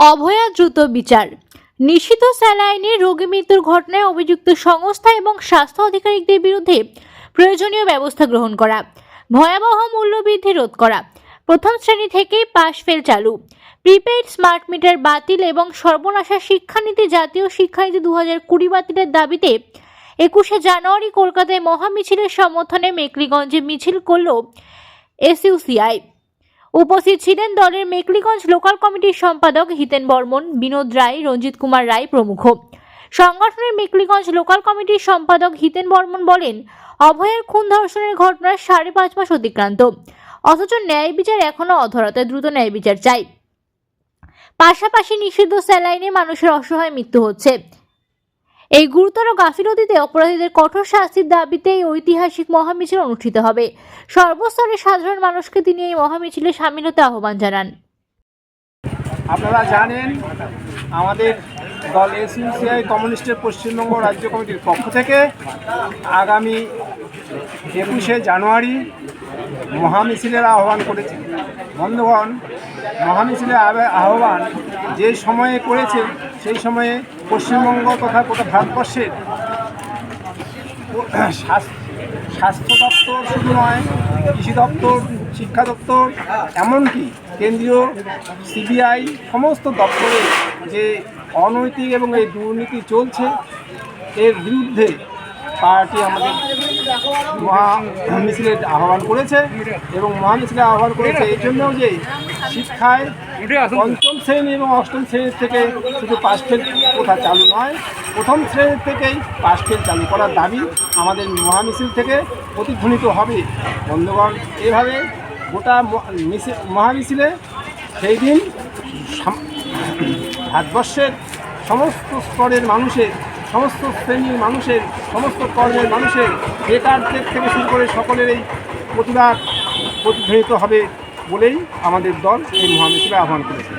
অভয়া দ্রুত বিচার। নিষিদ্ধ স্যালাইনে রোগী মৃত্যুর ঘটনায় অভিযুক্ত সংস্থা এবং স্বাস্থ্য আধিকারিকদের বিরুদ্ধে প্রয়োজনীয় ব্যবস্থা গ্রহণ করা, ভয়াবহ মূল্যবৃদ্ধি রোধ করা, প্রথম শ্রেণি থেকেই পাশ ফেল চালু, প্রিপেইড স্মার্ট মিটার বাতিল এবং সর্বনাশা শিক্ষানীতি জাতীয় শিক্ষানীতি দু হাজার কুড়ি বাতিলের দাবিতে একুশে জানুয়ারি কলকাতায় মহামিছিলের সমর্থনে মেকলিগঞ্জে মিছিল করল এসইউসিআই। উপস্থিত ছিলেন দলের মেকলিগঞ্জ লোকাল কমিটির সম্পাদক হিতেন বর্মন, বিনোদ রায়, রঞ্জিত কুমার রায় প্রমুখ। সংগঠনের মেকলিগঞ্জ লোকাল কমিটির সম্পাদক হিতেন বর্মন বলেন, অভয়ের খুন ধর্ষণের ঘটনার সাড়ে পাঁচ মাস অতিক্রান্ত। অথচ ন্যায় বিচার এখনও অধরতে দ্রুত ন্যায় বিচার চাই। পাশাপাশি নিষিদ্ধ স্যালাইনে মানুষের অসহায় মৃত্যু হচ্ছে। এই গুরুতর গাফিলতিতে অপরাধীদের কঠোর শাস্তির দাবিতে এই ঐতিহাসিক মহামিছিল অনুষ্ঠিত হবে। সর্বস্তরের সাধারণ মানুষকে তিনি এই মহামিছিলে সামিল হতে আহ্বান জানান। আপনারা জানেন, আমাদের দল এসইউসিআই, কমিউনিস্টের পশ্চিমবঙ্গ রাজ্য কমিটির পক্ষ থেকে আগামী একুশে জানুয়ারি মহামিছিলের আহ্বান করেছে। বন্ধুগণ, মহামিছিলের আহ্বান যে সময়ে করেছে, সেই সময়ে পশ্চিমবঙ্গ তথা গোটা ভারতবর্ষের স্বাস্থ্য দপ্তর শুধু নয়, কৃষি দপ্তর, শিক্ষা দপ্তর, এমনকি কেন্দ্রীয় সিবিআই সমস্ত দপ্তরে যে অনৈতিক এবং এই দুর্নীতি চলছে, এর বিরুদ্ধে পার্টি আমাদের মহা মিছিলের আহ্বান করেছে এবং মহা মিছিলের আহ্বান করেছে এই জন্যও যে শিক্ষায় পঞ্চম শ্রেণি এবং অষ্টম শ্রেণির থেকে শুধু পাশ ফেল কোথা চালু নয় প্রথম শ্রেণির থেকেই পাশ ফেল চালু করার দাবি আমাদের মহামিছিল থেকে প্রতিধ্বনিত হবে। বন্ধুগণ এভাবে গোটা মিছিল মহামিছিলে সেই দিন ভারতবর্ষের সমস্ত স্তরের মানুষের সমস্ত শ্রেণির মানুষের, সমস্ত কর্মের মানুষের বেকারদের থেকে শুরু করে সকলের এই প্রতিবাদ প্রতিধ্বনিত হবে বলেই আমাদের দল এই মহামিছিলে আহ্বান করেছে।